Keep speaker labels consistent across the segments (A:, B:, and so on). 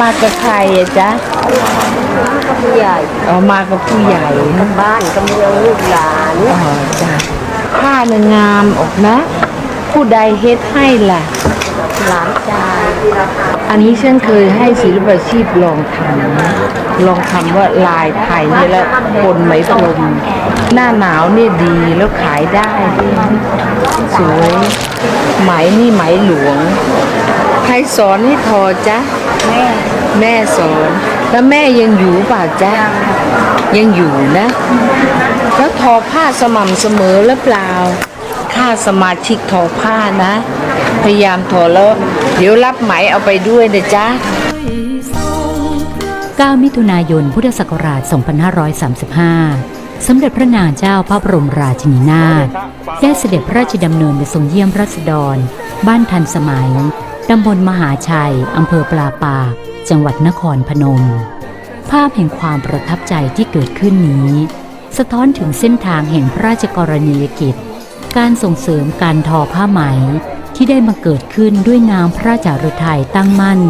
A: มากับใครอะจ๊ะ
B: ผู้ใหญ่
A: เอามากับผู้ใหญ่นะ
B: บ้านก็เมืองลูกหลาน
A: อ๋อจ้ะผ้าเนยงามออกนะ ผู้ใดเฮ็ดให้ล่ะ
B: หลานชาย
A: อันนี้ฉันเคยให้ศิลปาชีพลองทำนะลองทำว่าลายไทยเนี่ยแล้วคนไหมพรมหน้าหนาวเนี่ยดีแล้วขายได้ด้วยสวย ไหมนี่ไหมหลวง ใครสอนให้ทอจ๊ะ
B: แม่
A: แม่สอน แล้วแม่ยังอยู่เปล่าจ๊ะยังอยู่นะ แล้วทอผ้าสม่ำเสมอหรือเปล่าค่าสมาชิกทอผ้านะ พยายามทอแล้ว เดี๋ยวรับไหมเอาไปด้วยนะจ๊ะ
C: 9 มิถุนายน พุทธศักราช 2535 สมเด็จพระนางเจ้าพระบรมราชินีนาถได้เสด็จพระราชดำเนินไปทรงเยี่ยมรัษฎร บ้านทันสมัย ตำบลมหาชัย อำเภอปลาปาก จังหวัดนครพนม ภาพแห่งความประทับใจที่เกิดขึ้นนี้ สะท้อนถึงเส้นทางแห่งพระราชกรณียกิจ การส่งเสริมการทอผ้าไหมที่ได้มาเกิดขึ้นด้วยน้ำพระราชาฤทัยตั้งมั่น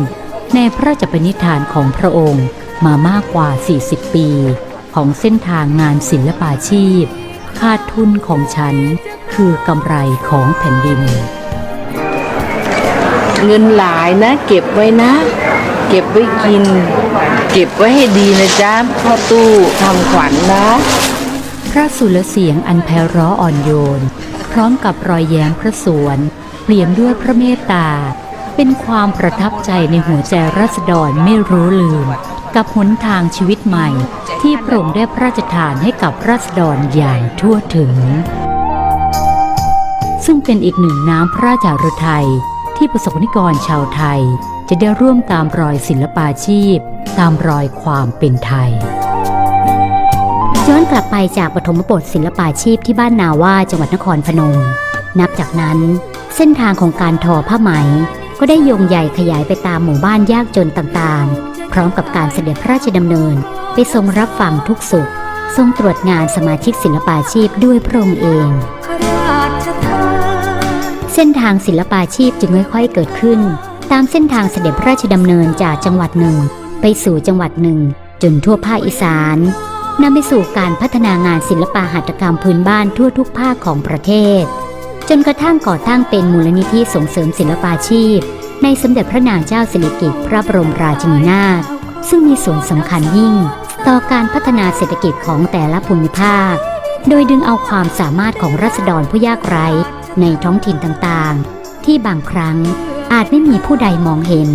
C: ในพระราชปณิธานของพระองค์มามากกว่า 40 ปี ของเส้นทางงานศิลปาชีพ ค่าทุนของฉันคือกำไรของแผ่นดิน
A: เงินหลายนะ เก็บไว้นะ เก็บไว้กิน เก็บไว้ให้ดีนะจ๊ะพ่อตู้ทำขวัญนะ
C: พระสุรเสียงอันไพเราะอ่อนโยน พร้อมกับรอยแย้มพระสวนเปลี่ยนด้วยพระเมตตา เป็นความประทับใจในหัวใจรัษฎรไม่รู้ลืม กับหนทางชีวิตใหม่ ที่พระองค์ได้พระราชทานให้กับรัษฎรอย่างทั่วถึง ซึ่งเป็นอีกหนึ่งน้ำพระราชาฤทัย ที่ประสบนิกรชาวไทย จะได้ร่วมตามรอยศิลปาชีพ ตามรอยความเป็นไทย
D: ย้อนกลับไปจากปฐมบทศิลปาชีพที่บ้านนาว่าจังหวัดนครพนม นับจากนั้น เส้นทางของการทอผ้าไหม ก็ได้โยงใหญ่ขยายไปตามหมู่บ้านยากจนต่างๆ พร้อมกับการเสด็จพระราชดำเนิน ไปทรงรับฟังทุกสุข ทรงตรวจงานสมาชิกศิลปาชีพด้วยพระองค์เอง เส้นทางศิลปาชีพจึงค่อยๆเกิดขึ้น ตามเส้นทางเสด็จพระราชดำเนินจากจังหวัดหนึ่ง ไปสู่จังหวัดหนึ่ง จนทั่วภาคอีสานนำไปสู่การพัฒนางานศิลปะหัตถกรรมพื้นบ้านทั่วทุกภาคของประเทศ จนกระทั่งก่อตั้งเป็นมูลนิธิส่งเสริมศิลปาชีพ ในสมเด็จพระนางเจ้าสิริกิติ์พระบรมราชินีนาถซึ่งมีส่วนสำคัญยิ่ง ต่อการพัฒนาเศรษฐกิจของแต่ละภูมิภาค โดยดึงเอาความสามารถของรัษฎรผู้ยากไร้ ในท้องถิ่นต่างๆ ที่บางครั้งอาจไม่มีผู้ใดมองเห็น